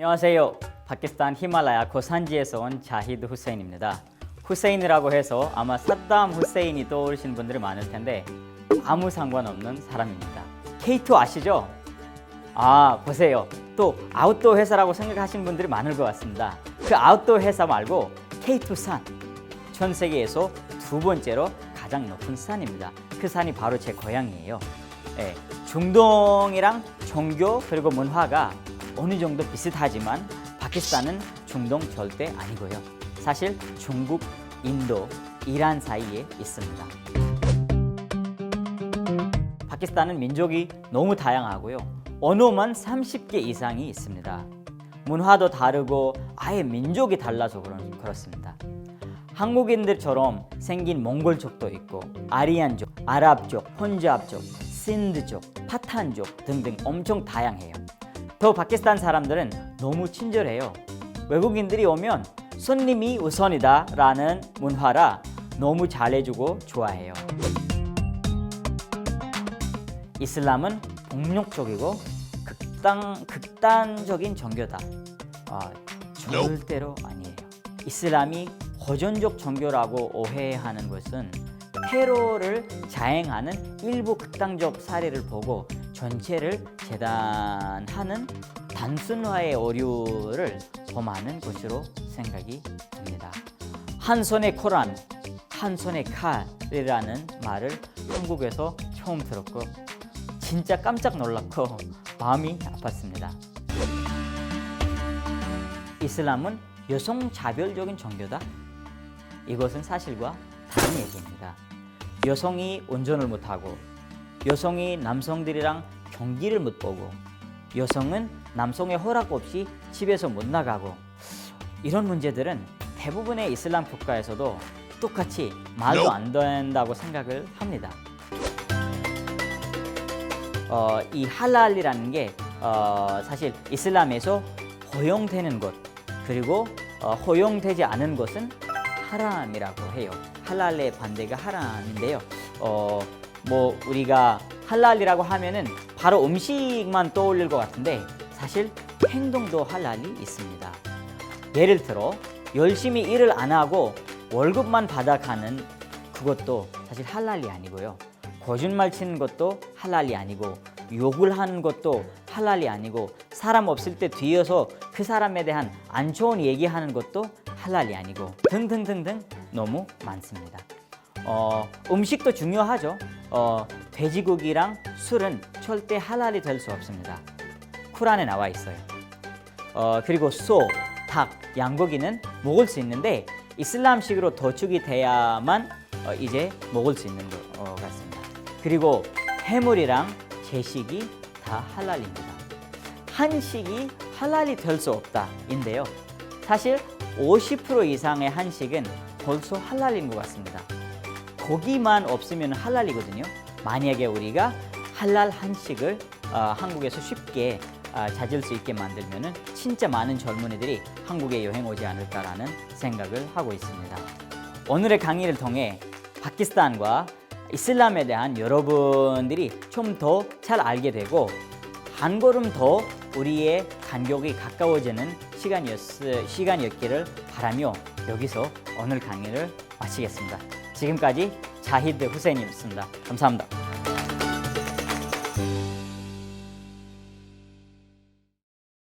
안녕하세요. 파키스탄 히말라야 고산지에서 온 자히드 후세인입니다. 후세인이라고 해서 아마 사담 후세인이 떠오르시는 분들이 많을 텐데 아무 상관없는 사람입니다. K2 아시죠? 아 보세요. 또 아웃도어 회사라고 생각하시는 분들이 많을 것 같습니다. 그 아웃도어 회사 말고 K2 산. 전 세계에서 두 번째로 가장 높은 산입니다. 그 산이 바로 제 고향이에요. 예, 중동이랑 종교 그리고 문화가 어느 정도 비슷하지만 파키스탄은 중동 절대 아니고요. 사실 중국, 인도, 이란 사이에 있습니다. 파키스탄은 민족이 너무 다양하고요. 언어만 30개 이상이 있습니다. 문화도 다르고 아예 민족이 달라서 그런, 그렇습니다. 한국인들처럼 생긴 몽골족도 있고 아리안족, 아랍족, 혼잡족, 신드족, 파탄족 등등 엄청 다양해요. 더 파키스탄 사람들은 너무 친절해요. 외국인들이 오면 손님이 우선이다 라는 문화라 너무 잘해주고 좋아해요. 이슬람은 폭력적이고 극단 극단적인 종교다. 아, 절대로 아니에요. 이슬람이 호전적 종교라고 오해하는 것은 테러를 자행하는 일부 극단적 사례를 보고 전체를 재단하는 단순화의 오류를 범하는 것으로 생각이 듭니다. 한 손에 코란, 한 손에 칼이라는 말을 한국에서 처음 들었고 진짜 깜짝 놀랐고 마음이 아팠습니다. 이슬람은 여성 자별적인 종교다. 이것은 사실과 다른 얘기입니다. 여성이 운전을 못하고 여성이 남성들이랑 경기를 못 보고 여성은 남성의 허락 없이 집에서 못 나가고 이런 문제들은 대부분의 이슬람 국가에서도 똑같이 말도 안 된다고 생각을 합니다. 어, 이 할랄이라는 게 어, 사실 이슬람에서 허용되는 것 그리고 어, 허용되지 않은 것은 하람이라고 해요. 할랄의 반대가 하람인데요. 어, 뭐 우리가 할랄이라고 하면은 바로 음식만 떠올릴 것 같은데 사실 행동도 할랄이 있습니다. 예를 들어 열심히 일을 안 하고 월급만 받아가는 그것도 사실 할랄이 아니고요. 거짓말 치는 것도 할랄이 아니고 욕을 하는 것도 할랄이 아니고 사람 없을 때 뒤에서 그 사람에 대한 안 좋은 얘기하는 것도 할랄이 아니고 등등등등 너무 많습니다. 어, 음식도 중요하죠. 어, 돼지고기랑 술은 절대 할랄이 될 수 없습니다. 쿠란에 나와 있어요. 어, 그리고 소, 닭, 양고기는 먹을 수 있는데 이슬람식으로 도축이 돼야만 어, 이제 먹을 수 있는 것 어, 같습니다. 그리고 해물이랑 제식이 다 할랄입니다. 한식이 할랄이 될 수 없다인데요. 사실 50% 이상의 한식은 벌써 할랄인 것 같습니다. 고기만 없으면 할랄이거든요. 만약에 우리가 할랄 한식을 어, 한국에서 쉽게 어, 찾을 수 있게 만들면은 진짜 많은 젊은이들이 한국에 여행 오지 않을까라는 생각을 하고 있습니다. 오늘의 강의를 통해 파키스탄과 이슬람에 대한 여러분들이 좀 더 잘 알게 되고 한 걸음 더 우리의 간격이 가까워지는 시간이었, 시간이었기를 바라며 여기서 오늘 강의를 마치겠습니다. 지금까지 자히드 후세인이었습니다. 감사합니다.